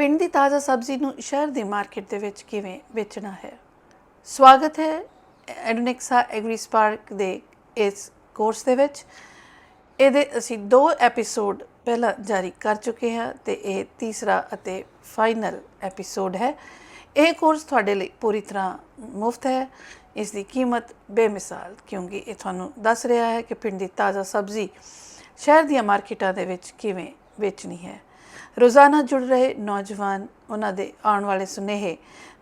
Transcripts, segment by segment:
ਪਿੰਡ ਦੀ ਤਾਜ਼ਾ ਸਬਜ਼ੀ ਨੂੰ ਸ਼ਹਿਰ ਦੀ ਮਾਰਕੀਟ ਦੇ ਵਿੱਚ ਕਿਵੇਂ ਵੇਚਣਾ ਹੈ? ਸਵਾਗਤ ਹੈ ਐਡੋਨਿਕਸਾ ਐਗਰੀ ਸਪਾਰਕ ਦੇ ਇਸ ਕੋਰਸ ਦੇ ਵਿੱਚ। ਇਹਦੇ ਅਸੀਂ ਦੋ ਐਪੀਸੋਡ ਪਹਿਲਾਂ ਜਾਰੀ ਕਰ ਚੁੱਕੇ ਹਾਂ ਤੇ ਇਹ ਤੀਸਰਾ ਅਤੇ ਫਾਈਨਲ ਐਪੀਸੋਡ ਹੈ। ਇਹ ਕੋਰਸ ਤੁਹਾਡੇ ਲਈ ਪੂਰੀ ਤਰ੍ਹਾਂ ਮੁਫਤ ਹੈ। ਇਸ ਦੀ ਕੀਮਤ ਬੇਮਿਸਾਲ, ਕਿਉਂਕਿ ਇਹ ਤੁਹਾਨੂੰ ਦੱਸ ਰਿਹਾ ਹੈ ਕਿ ਪਿੰਡ ਦੀ ਤਾਜ਼ਾ ਸਬਜ਼ੀ ਸ਼ਹਿਰ ਦੀਆਂ ਮਾਰਕੀਟਾਂ ਦੇ ਵਿੱਚ ਕਿਵੇਂ ਵੇਚਣੀ ਹੈ। ਰੋਜ਼ਾਨਾ ਜੁੜ ਰਹੇ ਨੌਜਵਾਨ ਉਹਨਾਂ ਦੇ ਆਉਣ ਵਾਲੇ ਸੁਨੇਹੇ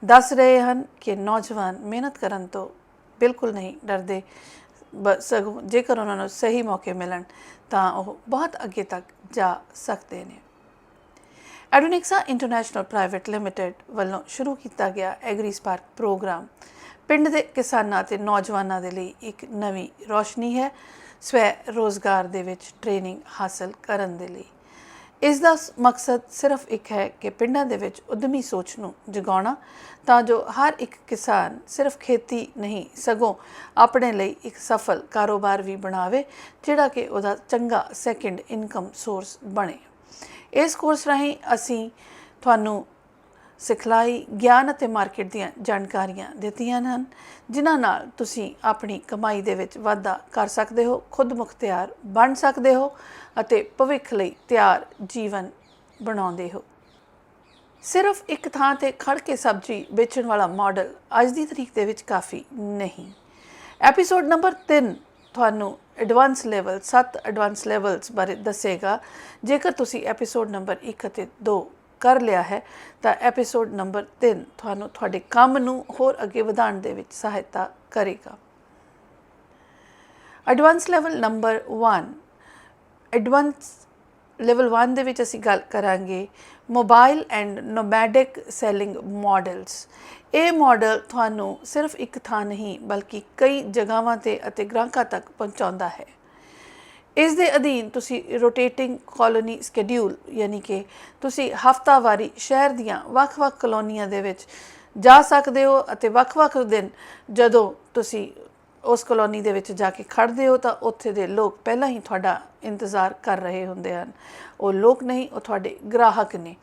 ਦੱਸ ਰਹੇ ਹਨ ਕਿ ਨੌਜਵਾਨ ਮਿਹਨਤ ਕਰਨ ਤੋਂ ਬਿਲਕੁਲ ਨਹੀਂ ਡਰਦੇ। ਬ- ਸਗੋਂ ਜੇਕਰ ਉਹਨਾਂ ਨੂੰ ਸਹੀ ਮੌਕੇ ਮਿਲਣ, ਤਾਂ ਉਹ ਬਹੁਤ ਅੱਗੇ ਤੱਕ ਜਾ ਸਕਦੇ ਨੇ। ਐਡੋਨਿਕਸਾ ਇੰਟਰਨੈਸ਼ਨਲ ਪ੍ਰਾਈਵੇਟ ਲਿਮਟਿਡ ਵੱਲੋਂ ਸ਼ੁਰੂ ਕੀਤਾ ਗਿਆ ਐਗਰੀ ਸਪਾਰਕ ਪ੍ਰੋਗਰਾਮ। ਪਿੰਡ ਦੇ ਕਿਸਾਨਾਂ ਤੇ ਨੌਜਵਾਨਾਂ ਦੇ ਲਈ ਇੱਕ ਨਵੀਂ ਰੋਸ਼ਨੀ ਹੈ। ਸਵੈ ਰੋਜ਼ਗਾਰ ਦੇ ਵਿੱਚ ਟ੍ਰੇਨਿੰਗ ਹਾਸਲ ਕਰਨ ਦੇ ਲਈ। ਇਸ ਦਾ ਸ- ਮਕਸਦ ਸਿਰਫ ਇੱਕ ਹੈ ਕਿ ਪਿੰਡਾਂ ਦੇ ਵਿੱਚ ਉਦਮੀ ਸੋਚ ਨੂੰ ਜਗਾਉਣਾ, ਤਾਂ ਜੋ ਹਰ ਇੱਕ ਕਿਸਾਨ ਸਿਰਫ ਖੇਤੀ ਨਹੀਂ, ਸਗੋਂ ਆਪਣੇ ਲਈ ਇੱਕ ਸਫਲ ਕਾਰੋਬਾਰ ਵੀ ਬਣਾਵੇ, ਜਿਹੜਾ ਕਿ ਉਹਦਾ ਚੰਗਾ ਸੈਕੰਡ ਇਨਕਮ ਸੋਰਸ ਬਣੇ। ਇਸ ਕੋਰਸ ਰਾਹੀਂ ਅਸੀਂ ਤੁਹਾਨੂੰ ਸਿਖਲਾਈ, ਗਿਆਨ ਅਤੇ ਮਾਰਕੀਟ ਦੀਆਂ ਜਾਣਕਾਰੀਆਂ ਦਿੱਤੀਆਂ ਹਨ, ਜਿਨ੍ਹਾਂ ਨਾਲ ਤੁਸੀਂ ਆਪਣੀ ਕਮਾਈ ਦੇ ਵਿੱਚ ਵਾਧਾ ਕਰ ਸਕਦੇ ਹੋ, ਖੁਦ ਮੁਖਤਿਆਰ ਬਣ ਸਕਦੇ ਹੋ ਅਤੇ ਭਵਿੱਖ ਲਈ ਤਿਆਰ ਜੀਵਨ ਬਣਾਉਂਦੇ ਹੋ। ਸਿਰਫ ਇੱਕ ਥਾਂ ਤੇ ਖੜ ਕੇ ਸਬਜ਼ੀ ਵੇਚਣ ਵਾਲਾ ਮਾਡਲ ਅੱਜ ਦੀ ਤਰੀਕ ਦੇ ਵਿੱਚ ਕਾਫੀ ਨਹੀਂ। ਐਪੀਸੋਡ ਨੰਬਰ 3 ਤੁਹਾਨੂੰ ਐਡਵਾਂਸ ਲੈਵਲ 7 ਐਡਵਾਂਸ ਲੈਵਲਸ ਬਾਰੇ ਦੱਸੇਗਾ। ਜੇਕਰ ਤੁਸੀਂ ਐਪੀਸੋਡ ਨੰਬਰ 1 ਅਤੇ 2 ਕਰ ਲਿਆ ਹੈ, ਤਾਂ ਐਪੀਸੋਡ ਨੰਬਰ 3 ਤੁਹਾਨੂੰ ਤੁਹਾਡੇ ਕੰਮ ਨੂੰ ਹੋਰ ਅੱਗੇ ਵਧਾਉਣ ਦੇ ਵਿੱਚ ਸਹਾਇਤਾ ਕਰੇਗਾ। Advance level number 1 advance level 1 ਦੇ ਵਿੱਚ ਅਸੀਂ ਗੱਲ ਕਰਾਂਗੇ mobile and nomadic selling models ਇਹ ਮਾਡਲ ਤੁਹਾਨੂੰ ਸਿਰਫ ਇੱਕ ਥਾਂ ਨਹੀਂ, ਬਲਕਿ ਕਈ ਜਗ੍ਹਾਵਾਂ ਤੇ ਅਤੇ ਗ੍ਰਾਹਕਾਂ ਤੱਕ ਪਹੁੰਚਾਉਂਦਾ ਹੈ। ਇਸ ਦੇ ਅਧੀਨ ਤੁਸੀਂ ਰੋਟੇਟਿੰਗ ਕਾਲੋਨੀ ਸਕੇਡਿਊਲ ਯਾਨੀ ਕਿ ਤੁਸੀਂ ਹਫਤਾਵਾਰੀ ਸ਼ਹਿਰ ਦੀਆਂ ਵੱਖ-ਵੱਖ ਕਲੋਨੀਆਂ ਦੇ ਵਿੱਚ ਜਾ ਸਕਦੇ ਹੋ ਅਤੇ ਵੱਖ-ਵੱਖ ਦਿਨ ਜਦੋਂ ਤੁਸੀਂ ਉਸ ਕਲੋਨੀ ਦੇ ਵਿੱਚ ਜਾ ਕੇ ਖੜਦੇ ਹੋ, ਤਾਂ ਉੱਥੇ ਦੇ ਲੋਕ ਪਹਿਲਾਂ ਹੀ ਤੁਹਾਡਾ ਇੰਤਜ਼ਾਰ ਕਰ ਰਹੇ ਹੁੰਦੇ ਹਨ। ਉਹ ਲੋਕ ਨਹੀਂ, ਉਹ ਤੁਹਾਡੇ ਗ੍ਰਾਹਕ ਨੇ।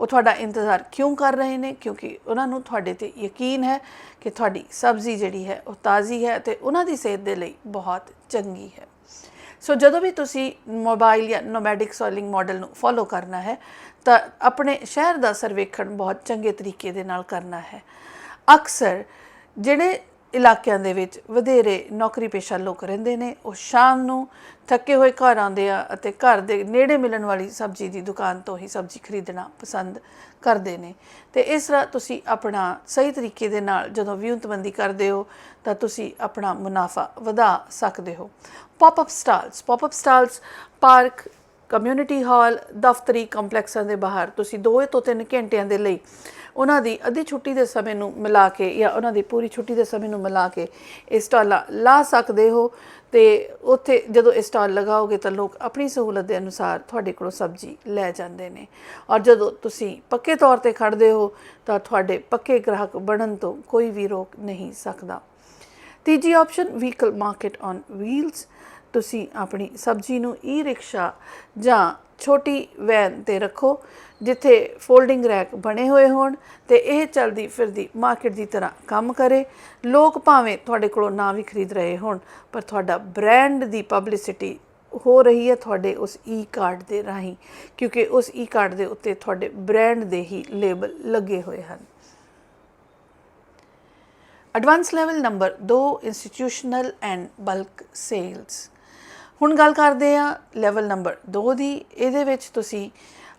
ਉਹ ਤੁਹਾਡਾ ਇੰਤਜ਼ਾਰ ਕਿਉਂ ਕਰ ਰਹੇ ਨੇ? ਕਿਉਂਕਿ ਉਹਨਾਂ ਨੂੰ ਤੁਹਾਡੇ ਤੇ ਯਕੀਨ ਹੈ ਕਿ ਤੁਹਾਡੀ ਸਬਜ਼ੀ ਜਿਹੜੀ ਹੈ ਉਹ ਤਾਜ਼ੀ ਹੈ ਤੇ ਉਹਨਾਂ ਦੀ ਸਿਹਤ ਦੇ ਲਈ ਬਹੁਤ ਚੰਗੀ ਹੈ। ਸੋ ਜਦੋਂ ਵੀ ਤੁਸੀਂ ਮੋਬਾਈਲ ਜਾਂ ਨੋਮੈਡਿਕ ਸੋਲਿੰਗ ਮਾਡਲ ਨੂੰ ਫੋਲੋ ਕਰਨਾ ਹੈ, ਤਾਂ ਆਪਣੇ ਸ਼ਹਿਰ ਦਾ ਸਰਵੇਖਣ ਬਹੁਤ ਚੰਗੇ ਤਰੀਕੇ ਦੇ ਨਾਲ ਕਰਨਾ ਹੈ। ਅਕਸਰ ਜਿਹੜੇ ਇਲਾਕਿਆਂ ਦੇ ਵਿੱਚ ਵਧੇਰੇ ਨੌਕਰੀ ਪੇਸ਼ਾ ਲੋਕ ਰਹਿੰਦੇ ਨੇ। ਉਹ ਸ਼ਾਮ ਨੂੰ ਥੱਕੇ ਹੋਏ ਘਰ ਆਉਂਦੇ ਆ ਅਤੇ ਘਰ ਦੇ ਨੇੜੇ ਮਿਲਣ ਵਾਲੀ ਸਬਜ਼ੀ ਦੀ ਦੁਕਾਨ ਤੋਂ ਹੀ ਸਬਜ਼ੀ ਖਰੀਦਣਾ ਪਸੰਦ ਕਰਦੇ ਨੇ। ਤੇ ਇਸ ਤਰ੍ਹਾਂ ਤੁਸੀਂ ਆਪਣਾ ਸਹੀ ਤਰੀਕੇ ਦੇ ਨਾਲ ਜਦੋਂ ਵਿਉਂਤਬੰਦੀ ਕਰਦੇ ਹੋ, ਤਾਂ ਤੁਸੀਂ ਆਪਣਾ ਮੁਨਾਫਾ ਵਧਾ ਸਕਦੇ ਹੋ। Popup stalls popup stalls park community hall ਦਫ਼ਤਰੀ ਕੰਪਲੈਕਸਾਂ ਦੇ ਬਾਹਰ ਤੁਸੀਂ 2 ਤੋਂ 3 ਘੰਟਿਆਂ ਦੇ ਲਈ ਉਹਨਾਂ ਦੀ ਅੱਧੀ ਛੁੱਟੀ ਦੇ ਸਮੇਂ ਨੂੰ ਮਿਲਾ ਕੇ ਜਾਂ ਉਹਨਾਂ ਦੀ ਪੂਰੀ ਛੁੱਟੀ ਦੇ ਸਮੇਂ ਨੂੰ ਮਿਲਾ ਕੇ ਇਹ ਸਟਾਲਾਂ ਲਾ ਸਕਦੇ ਹੋ ਤੇ ਉੱਥੇ ਜਦੋਂ ਇਹ ਸਟਾਲ ਲਗਾਓਗੇ ਤਾਂ ਲੋਕ ਆਪਣੀ ਸਹੂਲਤ ਦੇ ਅਨੁਸਾਰ ਤੁਹਾਡੇ ਕੋਲੋਂ ਸਬਜ਼ੀ ਲੈ ਜਾਂਦੇ ਨੇ। ਔਰ ਜਦੋਂ ਤੁਸੀਂ ਪੱਕੇ ਤੌਰ ਤੇ ਖੜਦੇ ਹੋ ਤਾਂ ਤੁਹਾਡੇ ਪੱਕੇ ਗ੍ਰਾਹਕ ਬਣਨ ਤੋਂ ਕੋਈ ਵੀ ਰੋਕ ਨਹੀਂ ਸਕਦਾ। ਤੀਜੀ option vehicle market on wheels ਤੁਸੀਂ ਆਪਣੀ ਸਬਜ਼ੀ ਨੂੰ ਈ ਰਿਕਸ਼ਾ ਜਾਂ ਛੋਟੀ ਵੈਨ ਤੇ ਰੱਖੋ, ਜਿੱਥੇ ਫੋਲਡਿੰਗ ਰੈਕ ਬਣੇ ਹੋਏ ਹੋਣ ਤੇ ਇਹ ਚਲਦੀ ਫਿਰਦੀ ਮਾਰਕੀਟ ਦੀ ਤਰ੍ਹਾਂ ਕੰਮ ਕਰੇ। ਲੋਕ ਭਾਵੇਂ ਤੁਹਾਡੇ ਕੋਲੋਂ ਨਾ ਵੀ ਖਰੀਦ ਰਹੇ ਹੋਣ, ਪਰ ਤੁਹਾਡਾ ਬ੍ਰਾਂਡ ਦੀ ਪਬਲਿਸਿਟੀ ਹੋ ਰਹੀ ਹੈ ਤੁਹਾਡੇ ਉਸ ਈ ਕਾਰਡ ਦੇ ਰਾਹੀਂ, ਕਿਉਂਕਿ ਉਸ ਈ ਕਾਰਡ ਦੇ ਉੱਤੇ ਤੁਹਾਡੇ ਬ੍ਰਾਂਡ ਦੇ ਹੀ ਲੇਬਲ ਲੱਗੇ ਹੋਏ ਹਨ। Advance level number 2 institutional and bulk sales. ਹੁਣ ਗੱਲ ਕਰਦੇ ਆ ਲੈਵਲ ਨੰਬਰ 2 ਦੀ। ਇਹਦੇ ਵਿੱਚ ਤੁਸੀਂ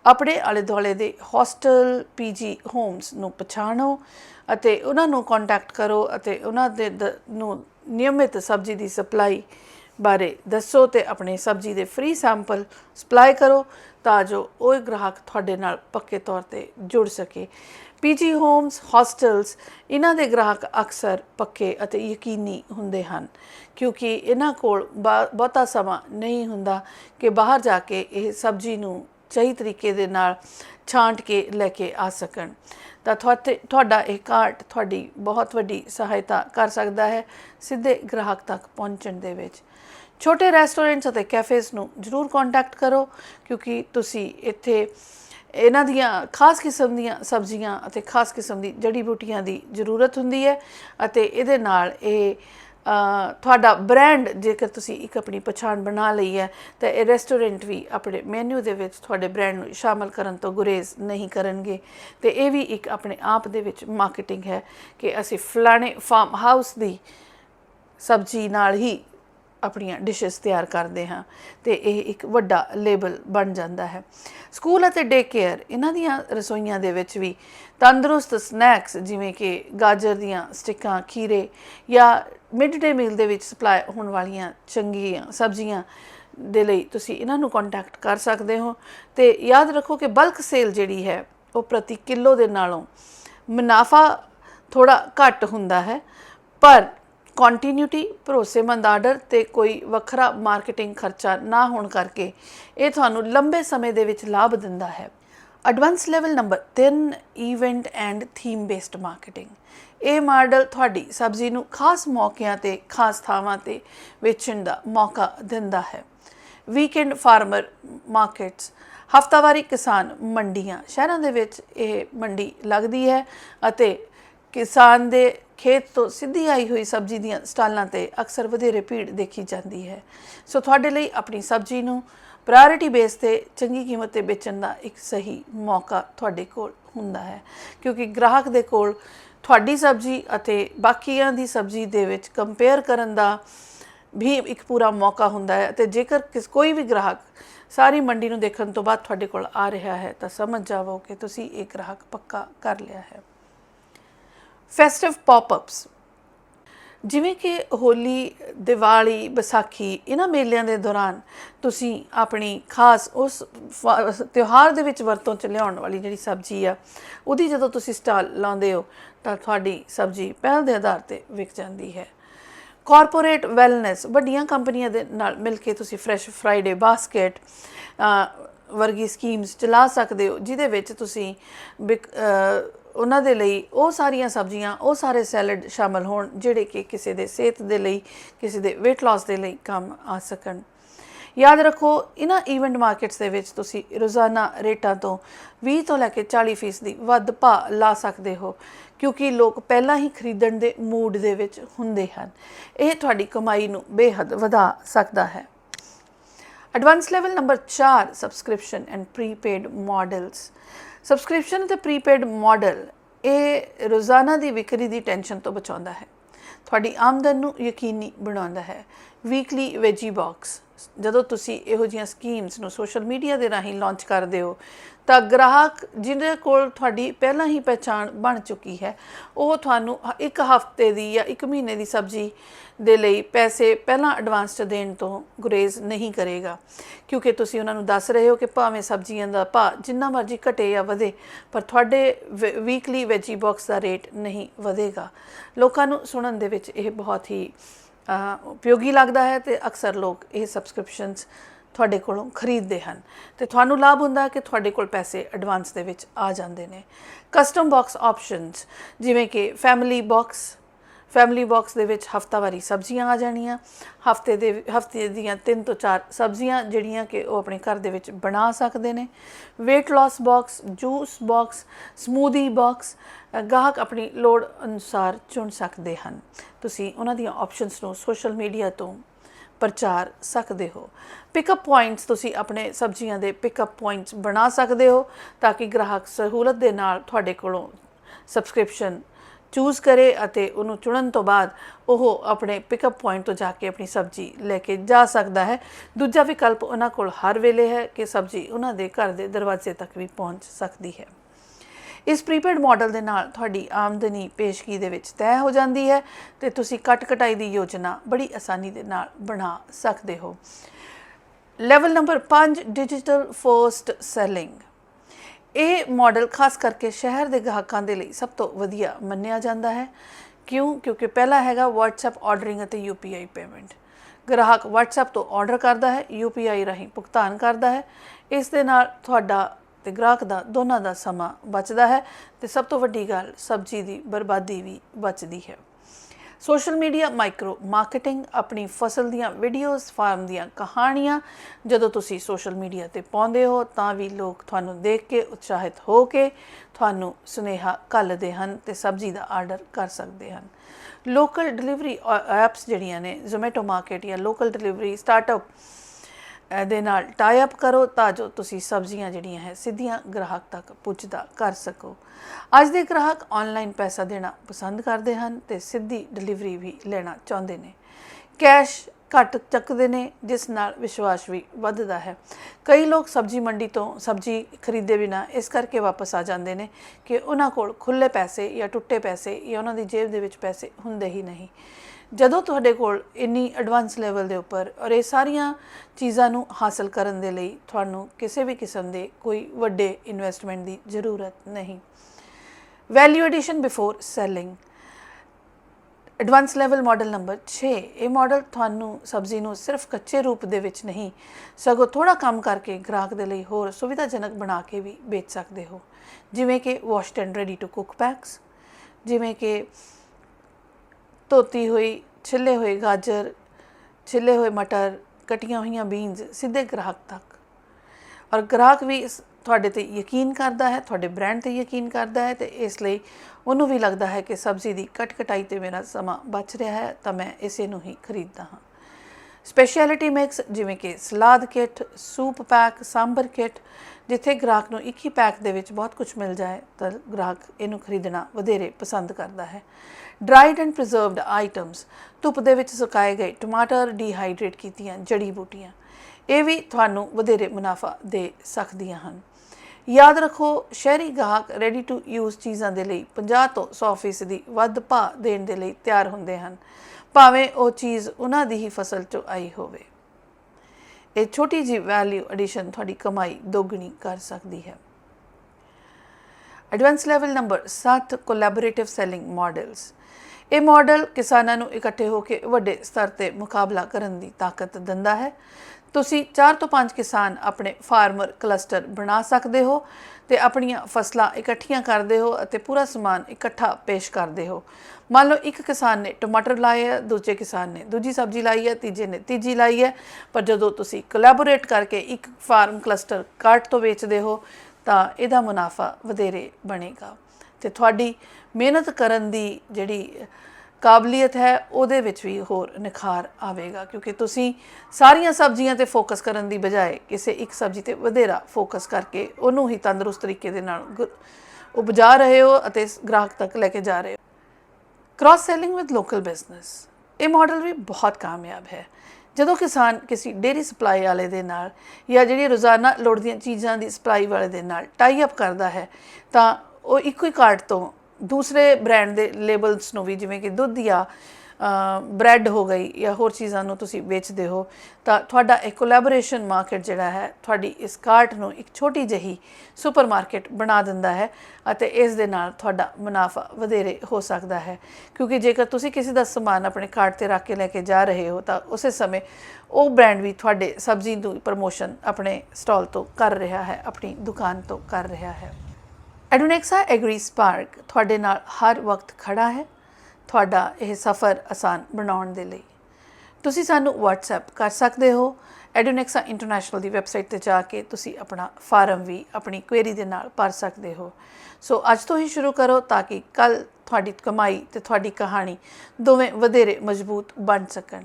ਆਪਣੇ ਆਲੇ ਦੁਆਲੇ ਦੇ ਹੋਸਟਲ ਪੀਜੀ ਹੋਮਸ ਨੂੰ ਪਛਾਣੋ ਅਤੇ ਉਹਨਾਂ ਨੂੰ ਕੰਟੈਕਟ ਕਰੋ ਅਤੇ ਉਹਨਾਂ ਦੇ ਦ- ਨੂੰ ਨਿਯਮਿਤ ਸਬਜ਼ੀ ਦੀ ਸਪਲਾਈ ਬਾਰੇ ਦੱਸੋ ਤੇ ਆਪਣੇ ਸਬਜ਼ੀ ਦੇ ਫ੍ਰੀ ਸੈਂਪਲ ਸਪਲਾਈ ਕਰੋ ਤਾਂ ਜੋ ਉਹ ਗ੍ਰਾਹਕ ਤੁਹਾਡੇ ਨਾਲ ਪੱਕੇ ਤੌਰ ਤੇ ਜੁੜ ਸਕੇ। ਪੀਜੀ ਹੋਮਸ, ਹੌਸਟਲਸ, ਇਹਨਾਂ ਦੇ ਗ੍ਰਾਹਕ ਅਕਸਰ ਪੱਕੇ ਅਤੇ ਯਕੀਨੀ ਹੁੰਦੇ ਹਨ, ਕਿਉਂਕਿ ਇਹਨਾਂ ਕੋਲ ਬਾ- ਬਹੁਤਾ ਸਮਾਂ ਨਹੀਂ ਹੁੰਦਾ ਕਿ ਬਾਹਰ ਜਾ ਕੇ ਇਹ ਸਬਜ਼ੀ ਨੂੰ ਸਹੀ ਤਰੀਕੇ ਦੇ ਨਾਲ ਛਾਂਟ ਕੇ ਲੈ ਕੇ ਆ ਸਕਣ। ਤਾਂ ਤੁਹਾਤੇ ਤੁਹਾਡਾ ਇਹ ਕਾਰਟ ਤੁਹਾਡੀ ਬਹੁਤ ਵੱਡੀ ਸਹਾਇਤਾ ਕਰ ਸਕਦਾ ਹੈ ਸਿੱਧੇ ਗ੍ਰਾਹਕ ਤੱਕ ਪਹੁੰਚਣ ਦੇ ਵਿੱਚ। ਛੋਟੇ ਰੈਸਟੋਰੈਂਟਸ ਅਤੇ ਕੈਫੇਜ਼ ਨੂੰ ਜ਼ਰੂਰ ਕੰਟੈਕਟ ਕਰੋ, ਕਿਉਂਕਿ ਤੁਸੀਂ ਇੱਥੇ ਇਹਨਾਂ ਦੀਆਂ ਖਾਸ ਕਿਸਮ ਦੀਆਂ ਸਬਜ਼ੀਆਂ ਅਤੇ ਖਾਸ ਕਿਸਮ ਦੀ ਜੜੀ ਬੂਟੀਆਂ ਦੀ ਜ਼ਰੂਰਤ ਹੁੰਦੀ ਹੈ ਅਤੇ ਇਹਦੇ ਨਾਲ ਇਹ ਤੁਹਾਡਾ ਬ੍ਰਾਂਡ ਜੇਕਰ ਤੁਸੀਂ ਇੱਕ ਆਪਣੀ ਪਛਾਣ ਬਣਾ ਲਈ ਹੈ, ਤਾਂ ਇਹ ਰੈਸਟੋਰੈਂਟ ਵੀ ਆਪਣੇ ਮੈਨੂ ਦੇ ਵਿੱਚ ਤੁਹਾਡੇ ਬ੍ਰਾਂਡ ਨੂੰ ਸ਼ਾਮਲ ਕਰਨ ਤੋਂ ਗੁਰੇਜ਼ ਨਹੀਂ ਕਰਨਗੇ। ਤੇ ਇਹ ਵੀ ਇੱਕ ਆਪਣੇ ਆਪ ਦੇ ਵਿੱਚ ਮਾਰਕੀਟਿੰਗ ਹੈ ਕਿ ਅਸੀਂ ਫਲਾਣੇ ਫਾਰਮ ਹਾਊਸ ਦੀ ਸਬਜ਼ੀ ਨਾਲ ਹੀ ਆਪਣੀਆਂ ਡਿਸ਼ਸ ਤਿਆਰ ਕਰਦੇ ਹਾਂ ਤੇ ਇਹ ਇੱਕ ਵੱਡਾ ਲੇਬਲ ਬਣ ਜਾਂਦਾ ਹੈ। ਸਕੂਲ ਅਤੇ ਡੇ ਕੇਅਰ ਇਹਨਾਂ ਦੀਆਂ ਰਸੋਈਆਂ ਦੇ ਵਿੱਚ ਵੀ ਤੰਦਰੁਸਤ ਸਨੈਕਸ ਜਿਵੇਂ ਕਿ ਗਾਜਰ ਦੀਆਂ ਸਟਿਕਾਂ, ਖੀਰੇ ਜਾਂ ਮਿਡ ਡੇ ਮੀਲ ਦੇ ਵਿੱਚ ਸਪਲਾਈ ਹੋਣ ਵਾਲੀਆਂ ਚੰਗੀਆਂ ਸਬਜ਼ੀਆਂ ਦੇ ਲਈ ਤੁਸੀਂ ਇਹਨਾਂ ਨੂੰ ਕੰਟੈਕਟ ਕਰ ਸਕਦੇ ਹੋ ਤੇ ਯਾਦ ਰੱਖੋ ਕਿ ਬਲਕ ਸੇਲ ਜਿਹੜੀ ਹੈ, ਉਹ ਪ੍ਰਤੀ ਕਿਲੋ ਦੇ ਨਾਲੋਂ ਮੁਨਾਫਾ ਥੋੜਾ ਘੱਟ ਹੁੰਦਾ ਹੈ। ਪਰ ਕੰਟੀਨਿਊਟੀ ਭਰੋਸੇਮੰਦ ਆਰਡਰ ਤੇ ਕੋਈ ਵੱਖਰਾ ਮਾਰਕੀਟਿੰਗ ਖਰਚਾ ਨਾ ਹੋਣ ਕਰਕੇ ਇਹ ਤੁਹਾਨੂੰ ਲੰਬੇ ਸਮੇਂ ਦੇ ਵਿੱਚ ਲਾਭ ਦਿੰਦਾ ਹੈ। Advance level number 3 event and theme based marketing ਇਹ ਮਾਡਲ ਤੁਹਾਡੀ ਸਬਜ਼ੀ ਨੂੰ ਖਾਸ ਮੌਕਿਆਂ ਤੇ, ਖਾਸ ਥਾਵਾਂ ਤੇ ਵੇਚਣ ਦਾ ਮੌਕਾ ਦਿੰਦਾ ਹੈ। ਵੀਕਐਂਡ ਫਾਰਮਰ ਮਾਰਕੀਟਸ ਹਫਤਾਵਾਰੀ ਕਿਸਾਨ ਮੰਡੀਆਂ। ਸ਼ਹਿਰਾਂ ਦੇ ਵਿੱਚ ਇਹ ਮੰਡੀ ਲੱਗਦੀ ਹੈ ਅਤੇ ਕਿਸਾਨ ਦੇ ਖੇਤ ਤੋਂ ਸਿੱਧੀ ਆਈ ਹੋਈ ਸਬਜ਼ੀ ਦੀਆਂ ਸਟਾਲਾਂ ਤੇ ਅਕਸਰ ਵਧੇਰੇ ਭੀੜ ਦੇਖੀ ਜਾਂਦੀ ਹੈ। ਸੋ ਤੁਹਾਡੇ ਲਈ ਆਪਣੀ ਸਬਜ਼ੀ ਨੂੰ ਪ੍ਰਾਇੋਰਟੀ ਬੇਸ ਤੇ ਚੰਗੀ ਕੀਮਤ ਤੇ ਵੇਚਣ ਦਾ ਇੱਕ ਸਹੀ ਮੌਕਾ ਤੁਹਾਡੇ ਕੋਲ ਹੁੰਦਾ ਹੈ। ਕਿਉਂਕਿ ਗ੍ਰਾਹਕ ਦੇ ਕੋਲ ਤੁਹਾਡੀ ਸਬਜ਼ੀ ਅਤੇ ਬਾਕੀਆਂ ਦੀ ਸਬਜ਼ੀ ਦੇ ਵਿੱਚ ਕੰਪੇਅਰ ਕਰਨ ਦਾ ਵੀ ਇੱਕ ਪੂਰਾ ਮੌਕਾ ਹੁੰਦਾ ਹੈ ਤੇ ਜੇਕਰ ਕਿਸ, ਕੋਈ ਵੀ ਗ੍ਰਾਹਕ ਸਾਰੀ ਮੰਡੀ ਨੂੰ ਦੇਖਣ ਤੋਂ ਬਾਅਦ ਤੁਹਾਡੇ ਕੋਲ ਆ ਰਿਹਾ ਹੈ ਤਾਂ ਸਮਝ ਜਾਵੋ ਕਿ ਤੁਸੀਂ ਇਹ ਗ੍ਰਾਹਕ ਪੱਕਾ ਕਰ ਲਿਆ ਹੈ। Festive popups. ਜਿਵੇਂ ਕਿ ਹੋਲੀ, ਦੀਵਾਲੀ, ਵਿਸਾਖੀ, ਇਹਨਾਂ ਮੇਲਿਆਂ ਦੇ ਦੌਰਾਨ ਤੁਸੀਂ ਆਪਣੀ ਖਾਸ ਉਸ ਤਿਉਹਾਰ ਦੇ ਵਿੱਚ ਵਰਤੋਂ ਚ ਲਿਆਉਣ ਵਾਲੀ ਜਿਹੜੀ ਸਬਜ਼ੀ ਆ, ਉਹਦੀ ਜਦੋਂ ਤੁਸੀਂ ਸਟਾਲ ਲਾਉਂਦੇ ਹੋ, ਤਾਂ ਤੁਹਾਡੀ ਸਬਜ਼ੀ ਪਹਿਲ ਦੇ ਆਧਾਰ ਤੇ ਵਿਕ ਜਾਂਦੀ ਹੈ। ਕਾਰਪੋਰੇਟ ਵੈਲਨੈਸ, ਵੱਡੀਆਂ ਕੰਪਨੀਆਂ ਦੇ ਨਾਲ ਮਿਲ ਕੇ ਤੁਸੀਂ ਫਰੈਸ਼ ਫਰਾਈਡੇ ਬਾਸਕਟ ਵਰਗੀ ਸਕੀਮਸ ਚਲਾ ਸਕਦੇ ਹੋ, ਜਿਹਦੇ ਵਿੱਚ ਤੁਸੀਂ ਬਿਕ- ਉਹਨਾਂ ਦੇ ਲਈ ਉਹ ਸਾਰੀਆਂ ਸਬਜ਼ੀਆਂ, ਉਹ ਸਾਰੇ ਸੈਲਡ ਸ਼ਾਮਲ ਹੋਣ ਜਿਹੜੇ ਕਿ ਕਿਸੇ ਦੇ ਸਿਹਤ ਦੇ ਲਈ, ਕਿਸੇ ਦੇ weight loss ਦੇ ਲਈ ਕੰਮ ਆ ਸਕਣ। ਯਾਦ ਰੱਖੋ ਇਹਨਾਂ ਇਵੈਂਟ ਮਾਰਕੀਟਸ ਦੇ ਵਿੱਚ ਤੁਸੀਂ ਰੋਜ਼ਾਨਾ ਰੇਟਾਂ ਤੋਂ 20 ਤੋਂ ਲੈ ਕੇ 40% ਦੀ ਵੱਧ ਭਾਅ ਲਾ ਸਕਦੇ ਹੋ, ਕਿਉਂਕਿ ਲੋਕ ਪਹਿਲਾਂ ਹੀ ਖਰੀਦਣ ਦੇ ਮੂਡ ਦੇ ਵਿੱਚ ਹੁੰਦੇ ਹਨ। ਇਹ ਤੁਹਾਡੀ ਕਮਾਈ ਨੂੰ ਬੇਹੱਦ ਵਧਾ ਸਕਦਾ ਹੈ। Advance level number 4 subscription and prepaid models subscription ਅਤੇ ਪ੍ਰੀਪੇਡ ਮਾਡਲ ਇਹ ਰੋਜ਼ਾਨਾ ਦੀ ਵਿਕਰੀ ਦੀ ਟੈਨਸ਼ਨ ਤੋਂ ਬਚਾਉਂਦਾ ਹੈ। ਤੁਹਾਡੀ ਆਮਦਨ ਨੂੰ ਯਕੀਨੀ ਬਣਾਉਂਦਾ ਹੈ। ਵੀਕਲੀ ਵੈਜੀ ਬਾਕਸ ਜਦੋਂ ਤੁਸੀਂ ਇਹੋ ਜਿਹੀਆਂ ਸਕੀਮਸ ਨੂੰ ਸੋਸ਼ਲ ਮੀਡੀਆ ਦੇ ਰਾਹੀਂ ਲਾਂਚ ਕਰਦੇ ਹੋ, ਤਾਂ ਗ੍ਰਾਹਕ ਜਿਹਦੇ ਕੋਲ ਤੁਹਾਡੀ ਪਹਿਲਾਂ ਹੀ ਪਛਾਣ ਬਣ ਚੁੱਕੀ ਹੈ, ਉਹ ਤੁਹਾਨੂੰ ਹ- ਇੱਕ ਹਫ਼ਤੇ ਦੀ ਜਾਂ ਇੱਕ ਮਹੀਨੇ ਦੀ ਸਬਜ਼ੀ ਦੇ ਲਈ ਪੈਸੇ ਪਹਿਲਾਂ ਐਡਵਾਂਸ ਚ ਦੇਣ ਤੋਂ ਗੁਰੇਜ਼ ਨਹੀਂ ਕਰੇਗਾ। ਕਿਉਂਕਿ ਤੁਸੀਂ ਉਹਨਾਂ ਨੂੰ ਦੱਸ ਰਹੇ ਹੋ ਕਿ ਭਾਵੇਂ ਸਬਜ਼ੀਆਂ ਦਾ ਭਾਅ ਜਿੰਨਾ ਮਰਜ਼ੀ ਘਟੇ ਜਾਂ ਵਧੇ, ਪਰ ਤੁਹਾਡੇ ਵੀਕਲੀ ਵੈਜੀ ਬਾਕਸ ਦਾ ਰੇਟ ਨਹੀਂ ਵਧੇਗਾ। ਲੋਕਾਂ ਨੂੰ ਸੁਣਨ ਦੇ ਵਿੱਚ ਇਹ ਬਹੁਤ ਹੀ ਉਪਯੋਗੀ ਲੱਗਦਾ ਹੈ ਤੇ ਅਕਸਰ ਲੋਕ ਇਹ ਸਬਸਕ੍ਰਿਪਸ਼ਨਸ ਤੁਹਾਡੇ ਕੋਲੋਂ ਖਰੀਦਦੇ ਹਨ। ਤੇ ਤੁਹਾਨੂੰ ਲਾਭ ਹੁੰਦਾ ਕਿ ਤੁਹਾਡੇ ਕੋਲ ਪੈਸੇ ਐਡਵਾਂਸ ਦੇ ਵਿੱਚ ਆ ਜਾਂਦੇ ਨੇ। ਕਸਟਮ ਬਾਕਸ ਆਪਸ਼ਨਸ ਜਿਵੇਂ ਕਿ ਫੈਮਿਲੀ ਬਾਕਸ ਫੈਮਿਲੀ ਬਾਕਸ ਦੇ ਵਿੱਚ ਹਫਤਾਵਾਰੀ ਸਬਜ਼ੀਆਂ ਆ ਜਾਣੀਆਂ। ਹਫ਼ਤੇ ਦੇ ਹਫ਼ਤੇ ਦੀਆਂ ਤਿੰਨ ਤੋਂ ਚਾਰ ਸਬਜ਼ੀਆਂ ਜਿਹੜੀਆਂ ਕਿ ਉਹ ਆਪਣੇ ਘਰ ਦੇ ਵਿੱਚ ਬਣਾ ਸਕਦੇ ਨੇ। Weight loss box juice box smoothie box ਗਾਹਕ ਆਪਣੀ ਲੋੜ ਅਨੁਸਾਰ ਚੁਣ ਸਕਦੇ ਹਨ। ਤੁਸੀਂ ਉਹਨਾਂ ਦੀਆਂ ਆਪਸ਼ਨਸ ਨੂੰ ਸੋਸ਼ਲ ਮੀਡੀਆ ਤੋਂ ਪ੍ਰਚਾਰ ਸਕਦੇ ਹੋ। ਪਿਕਅਪ ਪੁਆਇੰਟਸ ਤੁਸੀਂ ਆਪਣੇ ਸਬਜ਼ੀਆਂ ਦੇ ਪਿਕਅਪ ਪੁਆਇੰਟਸ ਬਣਾ ਸਕਦੇ ਹੋ ਤਾਂ ਕਿ ਗ੍ਰਾਹਕ ਸਹੂਲਤ ਦੇ ਨਾਲ ਤੁਹਾਡੇ ਕੋਲੋਂ ਸਬਸਕ੍ਰਿਪਸ਼ਨ ਚੂਜ਼ ਕਰੇ ਅਤੇ ਉਹਨੂੰ ਚੁਣਨ ਤੋਂ ਬਾਅਦ ਉਹ ਆਪਣੇ ਪਿਕਅਪ ਪੁਆਇੰਟ ਤੋਂ ਜਾ ਕੇ ਆਪਣੀ ਸਬਜ਼ੀ ਲੈ ਕੇ ਜਾ ਸਕਦਾ ਹੈ। ਦੂਜਾ ਵਿਕਲਪ ਉਹਨਾਂ ਕੋਲ ਹਰ ਵੇਲੇ ਹੈ ਕਿ ਸਬਜ਼ੀ ਉਹਨਾਂ ਦੇ ਘਰ ਦੇ ਦਰਵਾਜ਼ੇ ਤੱਕ ਵੀ ਪਹੁੰਚ ਸਕਦੀ ਹੈ। ਇਸ ਪ੍ਰੀਪੇਡ ਮਾਡਲ ਦੇ ਨਾਲ ਤੁਹਾਡੀ ਆਮਦਨੀ ਪੇਸ਼ਗੀ ਦੇ ਵਿੱਚ ਤੈਅ ਹੋ ਜਾਂਦੀ ਹੈ ਤੇ ਤੁਸੀਂ ਕੱਟ ਕਟਾਈ ਦੀ ਯੋਜਨਾ ਬੜੀ ਆਸਾਨੀ ਦੇ ਨਾਲ ਬਣਾ ਸਕਦੇ ਹੋ। Level number 5 digital first selling ਇਹ ਮਾਡਲ ਖਾਸ ਕਰਕੇ ਸ਼ਹਿਰ ਦੇ ਗਾਹਕਾਂ ਦੇ ਲਈ ਸਭ ਤੋਂ ਵਧੀਆ ਮੰਨਿਆ ਜਾਂਦਾ ਹੈ। ਕਿਉਂ? ਕਿਉਂਕਿ ਪਹਿਲਾ ਹੈਗਾ WhatsApp ਆਰਡਰਿੰਗ ਅਤੇ UPI ਪੇਮੈਂਟ ਗ੍ਰਾਹਕ WhatsApp ਤੋਂ ਆਰਡਰ ਕਰਦਾ ਹੈ, UPI ਰਾਹੀਂ ਭੁਗਤਾਨ ਕਰਦਾ ਹੈ। ਇਸ ਦੇ ਨਾਲ ਤੁਹਾਡਾ ਤੇ ਗ੍ਰਾਹਕ ਦਾ ਦੋਨਾਂ ਦਾ ਸਮਾਂ ਬਚਦਾ ਹੈ ਤੇ ਸਭ ਤੋਂ ਵੱਡੀ ਗੱਲ ਸਬਜ਼ੀ ਦੀ ਬਰਬਾਦੀ ਵੀ ਬਚਦੀ ਹੈ। ਸੋਸ਼ਲ ਮੀਡੀਆ, ਮਾਈਕਰੋ ਮਾਰਕੀਟਿੰਗ, ਆਪਣੀ ਫਸਲ ਦੀਆਂ ਵੀਡੀਓਜ਼ ਫਾਰਮ ਦੀਆਂ ਕਹਾਣੀਆਂ। ਜਦੋਂ ਤੁਸੀਂ ਸੋਸ਼ਲ ਮੀਡੀਆ ਤੇ ਪਾਉਂਦੇ ਹੋ, ਤਾਂ ਵੀ ਲੋਕ ਤੁਹਾਨੂੰ ਦੇਖ ਕੇ ਉਤਸ਼ਾਹਿਤ ਹੋ ਕੇ ਤੁਹਾਨੂੰ ਸੁਨੇਹਾ ਘੱਲਦੇ ਹਨ ਤੇ ਸਬਜ਼ੀ ਦਾ ਆਰਡਰ ਕਰ ਸਕਦੇ ਹਨ। ਲੋਕਲ ਡਿਲੀਵਰੀ ਐਪਸ ਜਿਹੜੀਆਂ ਨੇ ਜ਼ੋਮੈਟੋ ਮਾਰਕੀਟ ਜਾਂ ਲੋਕਲ ਡਿਲੀਵਰੀ ਸਟਾਰਟਅਪ ਦੇ ਨਾਲ ਟਾਈ ਅਪ ਕਰੋ ਤਾਂ ਜੋ ਤੁਸੀਂ ਸਬਜ਼ੀਆਂ ਜਿਹੜੀਆਂ ਹੈ ਸਿੱਧੀਆਂ ਗ੍ਰਾਹਕ ਤੱਕ ਪਹੁੰਚਦਾ ਕਰ ਸਕੋ। ਅੱਜ ਦੇ ਗ੍ਰਾਹਕ ਆਨਲਾਈਨ ਪੈਸਾ ਦੇਣਾ ਪਸੰਦ ਕਰਦੇ ਹਨ ਤੇ ਸਿੱਧੀ ਡਿਲੀਵਰੀ ਵੀ ਲੈਣਾ ਚਾਹੁੰਦੇ ਨੇ। ਕੈਸ਼ ਘੱਟ ਚੱਕਦੇ ਨੇ, ਜਿਸ ਨਾਲ ਵਿਸ਼ਵਾਸ ਵੀ ਵੱਧਦਾ ਹੈ। ਕਈ ਲੋਕ ਸਬਜ਼ੀ ਮੰਡੀ ਤੋਂ ਸਬਜ਼ੀ ਖਰੀਦੇ ਬਿਨਾ ਇਸ ਕਰਕੇ ਵਾਪਸ ਆ ਜਾਂਦੇ ਨੇ ਕਿ ਉਹਨਾਂ ਕੋਲ ਖੁੱਲੇ ਪੈਸੇ ਜਾਂ ਟੁੱਟੇ ਪੈਸੇ ਜਾਂ ਉਹਨਾਂ ਦੀ ਜੇਬ ਦੇ ਵਿੱਚ ਪੈਸੇ ਹੁੰਦੇ ਹੀ ਨਹੀਂ। ਜਦੋਂ ਤੁਹਾਡੇ ਕੋਲ ਇੰਨੀ ਐਡਵਾਂਸ ਲੈਵਲ ਦੇ ਉੱਪਰ ਔਰ ਇਹ ਸਾਰੀਆਂ ਚੀਜ਼ਾਂ ਨੂੰ ਹਾਸਲ ਕਰਨ ਦੇ ਲਈ ਤੁਹਾਨੂੰ ਕਿਸੇ ਵੀ ਕਿਸਮ ਦੇ ਕੋਈ ਵੱਡੇ ਇਨਵੈਸਟਮੈਂਟ ਦੀ ਜ਼ਰੂਰਤ ਨਹੀਂ। Value addition before selling advance level model number 6 ਇਹ ਮਾਡਲ ਤੁਹਾਨੂੰ ਸਬਜ਼ੀ ਨੂੰ ਸਿਰਫ ਕੱਚੇ ਰੂਪ ਦੇ ਵਿੱਚ ਨਹੀਂ, ਸਗੋਂ ਥੋੜਾ ਕੰਮ ਕਰਕੇ ਗ੍ਰਾਹਕ ਦੇ ਲਈ ਹੋਰ ਸੁਵਿਧਾਜਨਕ ਬਣਾ ਕੇ ਵੀ ਵੇਚ ਸਕਦੇ ਹੋ। ਜਿਵੇਂ ਕਿ washed and ready to cook packs ਜਿਵੇਂ ਕਿ ਧੋਤੀ ਹੋਈ, ਛਿੱਲੇ ਹੋਏ ਗਾਜਰ, ਛਿੱਲੇ ਹੋਏ ਮਟਰ, ਕਟੀਆਂ ਹੋਈਆਂ ਬੀਨਸ ਸਿੱਧੇ ਗ੍ਰਾਹਕ ਤੱਕ। ਔਰ ਗ੍ਰਾਹਕ ਵੀ ਇਸ ਤੁਹਾਡੇ ਤੇ ਯਕੀਨ ਕਰਦਾ ਹੈ, ਤੁਹਾਡੇ ਬ੍ਰਾਂਡ ਤੇ ਯਕੀਨ ਕਰਦਾ ਹੈ ਤੇ ਇਸ ਲਈ ਉਹਨੂੰ ਵੀ ਲੱਗਦਾ ਹੈ ਕਿ ਸਬਜ਼ੀ ਦੀ ਕਟ ਕਟਾਈ ਤੇ ਮੇਰਾ ਸਮਾਂ ਬਚ ਰਿਹਾ ਹੈ, ਤਾਂ ਮੈਂ ਇਸੇ ਨੂੰ ਹੀ ਖਰੀਦਦਾ ਹਾਂ। ਸਪੈਸ਼ਲਿਟੀ ਮਿਕਸ ਜਿਵੇਂ ਕਿ salad kit, soup pack, sambar kit ਜਿੱਥੇ ਗ੍ਰਾਹਕ ਨੂੰ ਇੱਕ ਹੀ ਪੈਕ ਦੇ ਵਿੱਚ ਬਹੁਤ ਕੁਝ ਮਿਲ ਜਾਏ ਤਾਂ ਗ੍ਰਾਹਕ ਇਹਨੂੰ ਖਰੀਦਣਾ ਵਧੇਰੇ ਪਸੰਦ ਕਰਦਾ ਹੈ। ਡਰਾਈਡ ਐਂਡ ਪ੍ਰੀਜ਼ਰਵਡ ਆਈਟਮਸ ਧੁੱਪ ਦੇ ਵਿੱਚ ਸੁਕਾਏ ਗਏ ਟਮਾਟਰ ਡੀਹਾਈਡਰੇਟ ਕੀਤੀਆਂ ਜੜੀ ਬੂਟੀਆਂ, ਇਹ ਵੀ ਤੁਹਾਨੂੰ ਵਧੇਰੇ ਮੁਨਾਫਾ ਦੇ ਸਕਦੀਆਂ ਹਨ। ਯਾਦ ਰੱਖੋ, ਸ਼ਹਿਰੀ ਗਾਹਕ ਰੈਡੀ ਟੂ ਯੂਜ਼ ਚੀਜ਼ਾਂ ਦੇ ਲਈ 50 ਤੋਂ 100% ਦੀ ਵੱਧ ਭਾਅ ਦੇਣ ਦੇ ਲਈ ਤਿਆਰ ਹੁੰਦੇ ਹਨ। ਭਾਵੇਂ ਉਹ ਚੀਜ਼ ਉਹਨਾਂ ਦੀ ਹੀ ਫਸਲ ਚੋਂ ਆਈ ਹੋਵੇ। ਇਹ ਛੋਟੀ ਜਿਹੀ ਵੈਲਿਊ ਐਡੀਸ਼ਨ ਤੁਹਾਡੀ ਕਮਾਈ ਦੋਗਣੀ ਕਰ ਸਕਦੀ ਹੈ। Advance level number 7 collaborative selling models ਇਹ ਮਾਡਲ ਕਿਸਾਨਾਂ ਨੂੰ ਇਕੱਠੇ ਹੋ ਕੇ ਵੱਡੇ ਸਤਰ ਤੇ ਮੁਕਾਬਲਾ ਕਰਨ ਦੀ ਤਾਕਤ ਦਿੰਦਾ ਹੈ। ਤੁਸੀਂ 4 ਤੋਂ 5 ਕਿਸਾਨ ਆਪਣੇ ਫਾਰਮਰ ਕਲਸਟਰ ਬਣਾ ਸਕਦੇ ਹੋ ਤੇ ਆਪਣੀਆਂ ਫਸਲਾਂ ਇਕੱਠੀਆਂ ਕਰਦੇ ਹੋ ਅਤੇ ਪੂਰਾ ਸਮਾਨ ਇਕੱਠਾ ਪੇਸ਼ ਕਰਦੇ ਹੋ। ਮੰਨ ਲਓ ਇੱਕ ਕਿਸਾਨ ਨੇ ਟਮਾਟਰ ਲਾਏ ਹੈ ਦੂਜੇ ਕਿਸਾਨ ਨੇ ਦੂਜੀ ਸਬਜ਼ੀ ਲਾਈ ਹੈ ਤੀਜੇ ਨੇ ਤੀਜੀ ਲਾਈ ਹੈ ਪਰ ਜਦੋਂ ਤੁਸੀਂ ਕੋਲੈਬੋਰੇਟ ਕਰਕੇ ਇੱਕ ਫਾਰਮ ਕਲਸਟਰ ਕਾਰਟ ਤੋਂ ਵੇਚਦੇ ਹੋ, ਤਾਂ ਇਹਦਾ ਮੁਨਾਫਾ ਵਧੇਰੇ ਬਣੇਗਾ। ਤੇ ਤੁਹਾਡੀ ਮਿਹਨਤ ਕਰਨ ਦੀ ਜਿਹੜੀ ਕਾਬਲੀਅਤ ਹੈ, ਉਹਦੇ ਵਿੱਚ ਵੀ ਹੋਰ ਨਿਖਾਰ ਆਵੇਗਾ, ਕਿਉਂਕਿ ਤੁਸੀਂ ਸਾਰੀਆਂ ਸਬਜ਼ੀਆਂ ਤੇ ਫੋਕਸ ਕਰਨ ਦੀ ਬਜਾਏ ਕਿਸੇ ਇੱਕ ਸਬਜ਼ੀ ਤੇ ਵਧੇਰਾ ਫੋਕਸ ਕਰਕੇ ਉਹਨੂੰ ਹੀ ਤੰਦਰੁਸਤ ਤਰੀਕੇ ਦੇ ਨਾਲ ਉਪਜਾ ਰਹੇ ਹੋ ਅਤੇ ਗ੍ਰਾਹਕ ਤੱਕ ਲੈ ਕੇ ਜਾ ਰਹੇ ਹੋ। Cross selling with local business ਇਹ ਮਾਡਲ ਵੀ ਬਹੁਤ ਕਾਮਯਾਬ ਹੈ। ਜਦੋਂ ਕਿਸਾਨ ਕਿਸੇ ਡੇਰੀ ਸਪਲਾਈ ਵਾਲੇ ਦੇ ਨਾਲ ਜਾਂ ਜਿਹੜੀ ਰੋਜ਼ਾਨਾ ਲੋੜ ਦੀਆਂ ਚੀਜ਼ਾਂ ਦੀ ਸਪਲਾਈ ਵਾਲੇ ਦੇ ਨਾਲ ਟਾਈ ਅਪ ਕਰਦਾ ਹੈ, ਤਾਂ ਉਹ ਇੱਕੋ ਹੀ ਕਾਰਟ ਤੋਂ ਦੂਸਰੇ ਬ੍ਰਾਂਡ ਦੇ ਲੇਬਲਸ ਨੂੰ ਵੀ, ਜਿਵੇਂ ਕਿ ਦੁੱਧ ਜਾਂ ਬ੍ਰੈਡ ਹੋ ਗਈ ਜਾਂ ਹੋਰ ਚੀਜ਼ਾਂ ਨੂੰ ਤੁਸੀਂ ਵੇਚਦੇ ਹੋ, ਤਾਂ ਤੁਹਾਡਾ ਇੱਕ ਕੋਲੈਬੋਰੇਸ਼ਨ ਮਾਰਕੀਟ ਜਿਹੜਾ ਹੈ, ਤੁਹਾਡੀ ਇਸ ਕਾਰਟ ਨੂੰ ਇੱਕ ਛੋਟੀ ਜਿਹੀ ਸੁਪਰਮਾਰਕਟ ਬਣਾ ਦਿੰਦਾ ਹੈ ਅਤੇ ਇਸ ਦੇ ਨਾਲ ਤੁਹਾਡਾ ਮੁਨਾਫਾ ਵਧੇਰੇ ਹੋ ਸਕਦਾ ਹੈ। ਕਿਉਂਕਿ ਜੇਕਰ ਤੁਸੀਂ ਕਿਸੇ ਦਾ ਸਮਾਨ ਆਪਣੇ ਕਾਰਟ ਤੇ ਰੱਖ ਕੇ ਲੈ ਕੇ ਜਾ ਰਹੇ ਹੋ, ਤਾਂ ਉਸੇ ਸਮੇਂ ਉਹ ਬ੍ਰਾਂਡ ਵੀ ਤੁਹਾਡੇ ਸਬਜ਼ੀ ਦੀ ਪ੍ਰਮੋਸ਼ਨ ਆਪਣੇ ਸਟਾਲ ਤੋਂ ਕਰ ਰਿਹਾ ਹੈ, ਆਪਣੀ ਦੁਕਾਨ ਤੋਂ ਕਰ ਰਿਹਾ ਹੈ। ਐਡੋਨੈਕਸਾ ਐਗਰੀ ਸਪਾਰਕ ਤੁਹਾਡੇ ਨਾਲ ਹਰ ਵਕਤ ਖੜਾ ਹੈ। ਤੁਹਾਡਾ ਇਹ ਸਫ਼ਰ ਆਸਾਨ ਬਣਾਉਣ ਦੇ ਲਈ। ਤੁਸੀਂ ਸਾਨੂੰ WhatsApp ਕਰ ਸਕਦੇ ਹੋ। ਐਡੋਨੈਕਸਾ ਇੰਟਰਨੈਸ਼ਨਲ ਦੀ ਵੈਬਸਾਈਟ ਤੇ ਜਾ ਕੇ ਤੁਸੀਂ ਆਪਣਾ ਫਾਰਮ ਵੀ ਆਪਣੀ ਕੁਐਰੀ ਦੇ ਨਾਲ ਭਰ ਸਕਦੇ ਹੋ। ਸੋ ਅੱਜ ਤੋਂ ਹੀ ਸ਼ੁਰੂ ਕਰੋ ਤਾਂ ਕਿ ਕੱਲ ਤੁਹਾਡੀ ਕਮਾਈ ਤੇ ਤੁਹਾਡੀ ਕਹਾਣੀ ਦੋਵੇਂ ਵਧੇਰੇ ਮਜ਼ਬੂਤ ਬਣ ਸਕਣ।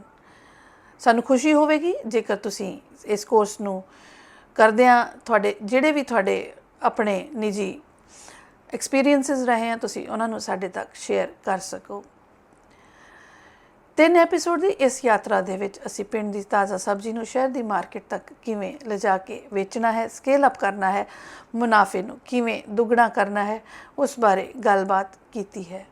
ਸਾਨੂੰ ਖੁਸ਼ੀ ਹੋਵੇਗੀ, ਜੇਕਰ ਤੁਸੀਂ ਇਸ ਕੋਰਸ ਨੂੰ ਕਰਦਿਆਂ ਤੁਹਾਡੇ, ਜਿਹੜੇ ਵੀ ਤੁਹਾਡੇ ਆਪਣੇ ਨਿੱਜੀ ਐਕਸਪੀਰੀਐਂਸਸ ਰਹੇ ਆ ਤੁਸੀਂ ਉਹਨਾਂ ਨੂੰ ਸਾਡੇ ਤੱਕ ਸ਼ੇਅਰ ਕਰ ਸਕੋ। ਤਿੰਨ ਐਪੀਸੋਡ ਦੀ ਇਸ ਯਾਤਰਾ ਦੇ ਵਿੱਚ ਅਸੀਂ ਪਿੰਡ ਦੀ ਤਾਜ਼ਾ ਸਬਜ਼ੀ ਨੂੰ, ਸ਼ਹਿਰ ਦੀ ਮਾਰਕੀਟ ਤੱਕ ਕਿਵੇਂ ਲਿਜਾ ਕੇ ਵੇਚਣਾ ਹੈ ਸਕੇਲ ਅਪ ਕਰਨਾ ਹੈ, ਮੁਨਾਫੇ ਨੂੰ ਕਿਵੇਂ ਦੁੱਗਣਾ ਕਰਨਾ ਹੈ, ਉਸ ਬਾਰੇ ਗੱਲਬਾਤ ਕੀਤੀ ਹੈ।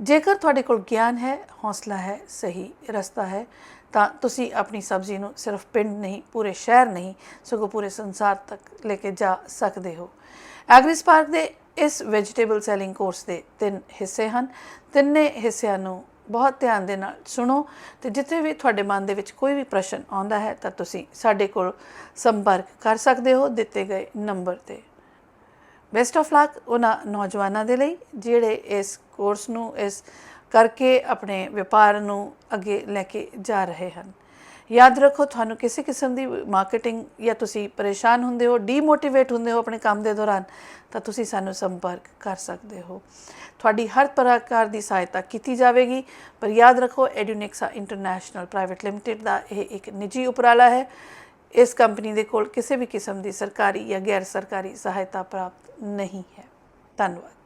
ਜੇਕਰ ਤੁਹਾਡੇ ਕੋਲ ਗਿਆਨ ਹੈ, ਹੌਸਲਾ ਹੈ, ਸਹੀ ਰਸਤਾ ਹੈ, ਤਾਂ ਤੁਸੀਂ ਆਪਣੀ ਸਬਜ਼ੀ ਨੂੰ ਸਿਰਫ ਪਿੰਡ ਨਹੀਂ, ਪੂਰੇ ਸ਼ਹਿਰ ਨਹੀਂ, ਸਗੋਂ ਪੂਰੇ ਸੰਸਾਰ ਤੱਕ ਲੈ ਕੇ ਜਾ ਸਕਦੇ ਹੋ। ਐਗਰੀਸ ਪਾਰਕ ਦੇ ਇਸ ਵੈਜੀਟੇਬਲ ਸੈਲਿੰਗ ਕੋਰਸ ਦੇ ਤਿੰਨ ਹਿੱਸੇ ਹਨ। ਤਿੰਨੇ ਹਿੱਸਿਆਂ ਨੂੰ ਬਹੁਤ ਧਿਆਨ ਦੇ ਨਾਲ ਸੁਣੋ ਤੇ ਜਿੱਥੇ ਵੀ ਤੁਹਾਡੇ ਮਨ ਦੇ ਵਿੱਚ ਕੋਈ ਵੀ ਪ੍ਰਸ਼ਨ ਆਉਂਦਾ ਹੈ ਤਾਂ ਤੁਸੀਂ ਸਾਡੇ ਕੋਲ ਸੰਪਰਕ ਕਰ ਸਕਦੇ ਹੋ ਦਿੱਤੇ ਗਏ ਨੰਬਰ ਤੇ। ਬੈਸਟ ਆਫ ਲੱਕ ਉਹਨਾਂ ਨੌਜਵਾਨਾਂ ਦੇ ਲਈ ਜਿਹੜੇ ਇਸ ਕੋਰਸ ਨੂੰ ਇਸ ਕਰਕੇ ਆਪਣੇ ਵਪਾਰ ਨੂੰ ਅੱਗੇ ਲੈ ਕੇ ਜਾ ਰਹੇ ਹਨ। ਯਾਦ ਰੱਖੋ, ਤੁਹਾਨੂੰ ਕਿਸੇ ਕਿਸਮ ਦੀ ਮਾਰਕੀਟਿੰਗ ਜਾਂ ਤੁਸੀਂ ਪਰੇਸ਼ਾਨ ਹੁੰਦੇ ਹੋ ਡੀਮੋਟੀਵੇਟ ਹੁੰਦੇ ਹੋ ਆਪਣੇ ਕੰਮ ਦੇ ਦੌਰਾਨ, ਤਾਂ ਤੁਸੀਂ ਸਾਨੂੰ ਸੰਪਰਕ ਕਰ ਸਕਦੇ ਹੋ। ਤੁਹਾਡੀ ਹਰ ਪ੍ਰਕਾਰ ਦੀ ਸਹਾਇਤਾ ਕੀਤੀ ਜਾਵੇਗੀ, ਪਰ ਯਾਦ ਰੱਖੋ ਐਡੂਨਿਕਸਾ ਇੰਟਰਨੈਸ਼ਨਲ ਪ੍ਰਾਈਵੇਟ ਲਿਮਟਿਡ ਦਾ ਇਹ ਇੱਕ ਨਿੱਜੀ ਉਪਰਾਲਾ ਹੈ। ਇਸ ਕੰਪਨੀ ਦੇ ਕੋਲ ਕਿਸੇ ਵੀ ਕਿਸਮ ਦੀ ਸਰਕਾਰੀ ਜਾਂ ਗੈਰ ਸਰਕਾਰੀ ਸਹਾਇਤਾ ਪ੍ਰਾਪਤ ਨਹੀਂ ਹੈ। ਧੰਨਵਾਦ।